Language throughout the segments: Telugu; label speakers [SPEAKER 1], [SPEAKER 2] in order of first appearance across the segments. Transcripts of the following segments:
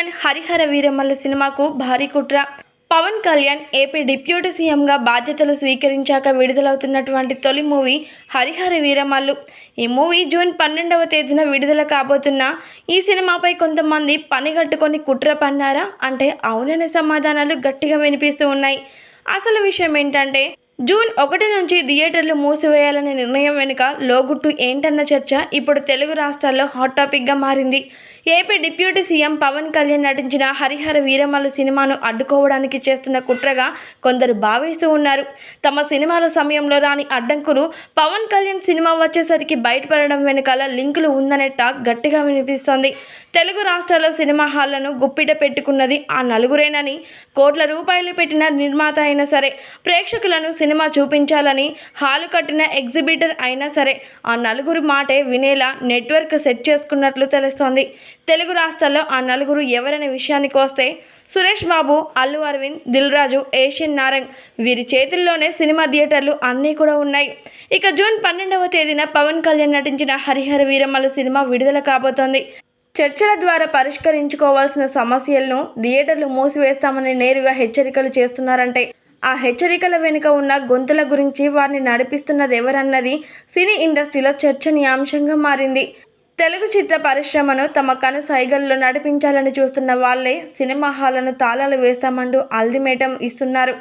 [SPEAKER 1] కళ్యాణ్ హరిహర వీరమల్ల సినిమాకు భారీ కుట్ర. పవన్ కళ్యాణ్ ఏపీ డిప్యూటీ సీఎంగా బాధ్యతలు స్వీకరించాక విడుదలవుతున్నటువంటి తొలి మూవీ హరిహర వీరమల్లు. ఈ మూవీ జూన్ పన్నెండవ తేదీన విడుదల కాబోతున్న ఈ సినిమాపై కొంతమంది పనిగట్టుకొని కుట్ర పన్నారా? అంటే అవుననే సమాధానాలు గట్టిగా వినిపిస్తూ ఉన్నాయి. అసలు విషయం ఏంటంటే జూన్ ఒకటి నుంచి థియేటర్లు మూసివేయాలనే నిర్ణయం వెనుక లోగుట్టు ఏంటన్న చర్చ ఇప్పుడు తెలుగు రాష్ట్రాల్లో హాట్ టాపిక్గా మారింది. AP deputy CM Pawan Kalyan నటించిన హరిహర వీరమల్లు సినిమాను అడ్డుకోవడానికి చేస్తున్న కుట్రగా కొందరు భావిస్తూ ఉన్నారు. తమ సినిమాల సమయంలో రాని అడ్డంకులు పవన్ కళ్యాణ్ సినిమా వచ్చేసరికి బయటపడడం వెనకాల లింకులు ఉందనే టాక్ గట్టిగా వినిపిస్తోంది. తెలుగు రాష్ట్రాల సినిమా హాళ్ళను గుప్పిట పెట్టుకున్నది ఆ నలుగురేనని కోట్ల రూపాయలు పెట్టిన నిర్మాత అయినా సరే ప్రేక్షకులను సినిమా చూపించాలని హాలు కట్టిన ఎగ్జిబిటర్ అయినా సరే ఆ నలుగురు మాటే వినేలా నెట్వర్క్ సెట్ చేసుకున్నట్లు తెలుస్తోంది. తెలుగు రాష్ట్రాల్లో ఆ నలుగురు ఎవరనే విషయానికి వస్తే సురేష్ బాబు అల్లు అరవింద్ దిల్ రాజు ఏషియన్ నారంగ్ వీరి చేతుల్లోనే సినిమా థియేటర్లు అన్నీ కూడా ఉన్నాయి. ఇక జూన్ పన్నెండవ తేదీన పవన్ కళ్యాణ్ నటించిన హరిహర వీరమల్ల సినిమా విడుదల కాబోతోంది. చర్చల ద్వారా పరిష్కరించుకోవాల్సిన సమస్యలను థియేటర్లు మూసివేస్తామని నేరుగా హెచ్చరికలు చేస్తున్నారంటే ఆ హెచ్చరికల వెనుక ఉన్న గొంతుల గురించి వారిని నడిపిస్తున్నది ఎవరన్నది సినీ ఇండస్ట్రీలో చర్చనీయాంశంగా మారింది. తెలుగు చిత్ర పరిశ్రమను తమ కను సైగల్లో నడిపించాలని చూస్తున్న వాళ్ళే సినిమా హాళ్ళను తాళాలు వేస్తామంటూ అల్టిమేటం ఇస్తున్నారు.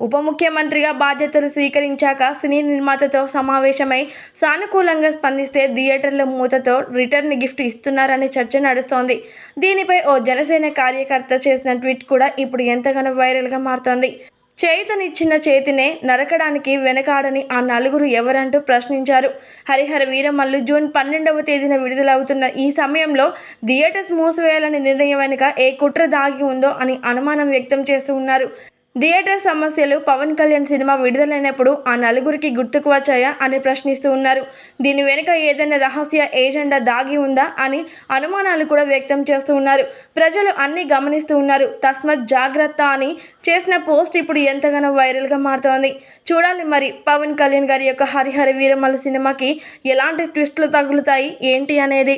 [SPEAKER 1] ఉప ముఖ్యమంత్రిగా బాధ్యతలు స్వీకరించాక సినీ నిర్మాతతో సమావేశమై సానుకూలంగా స్పందిస్తే థియేటర్ల మూతతో రిటర్న్ గిఫ్ట్ ఇస్తున్నారనే చర్చ నడుస్తోంది. దీనిపై ఓ జనసేన కార్యకర్త చేసిన ట్వీట్ కూడా ఇప్పుడు ఎంతగానో వైరల్గా మారుతోంది. చేతనిచ్చిన చేతినే నరకడానికి వెనకాడని ఆ నలుగురు ఎవరంటూ ప్రశ్నించారు. హరిహర వీరమల్లు జూన్ పన్నెండవ తేదీన విడుదలవుతున్న ఈ సమయంలో థియేటర్స్ మూసివేయాలని నిర్ణయం వెనుక ఏ కుట్ర దాగి ఉందో అని అనుమానం వ్యక్తం చేస్తూ ఉన్నారు. థియేటర్ సమస్యలు పవన్ కళ్యాణ్ సినిమా విడుదలైనప్పుడు ఆ నలుగురికి గుర్తుకు వచ్చాయా అని ప్రశ్నిస్తూ ఉన్నారు. దీని వెనుక ఏదైనా రహస్య ఏజెండా దాగి ఉందా అని అనుమానాలు కూడా వ్యక్తం చేస్తూ ఉన్నారు. ప్రజలు అన్ని గమనిస్తూ ఉన్నారు. తస్మత్ జాగ్రత్త అని చేసిన పోస్ట్ ఇప్పుడు ఎంతగానో వైరల్గా మారుతోంది. చూడాలి మరి పవన్ కళ్యాణ్ గారి యొక్క హరిహర వీరమల్ల సినిమాకి ఎలాంటి ట్విస్టులు తగులుతాయి ఏంటి అనేది.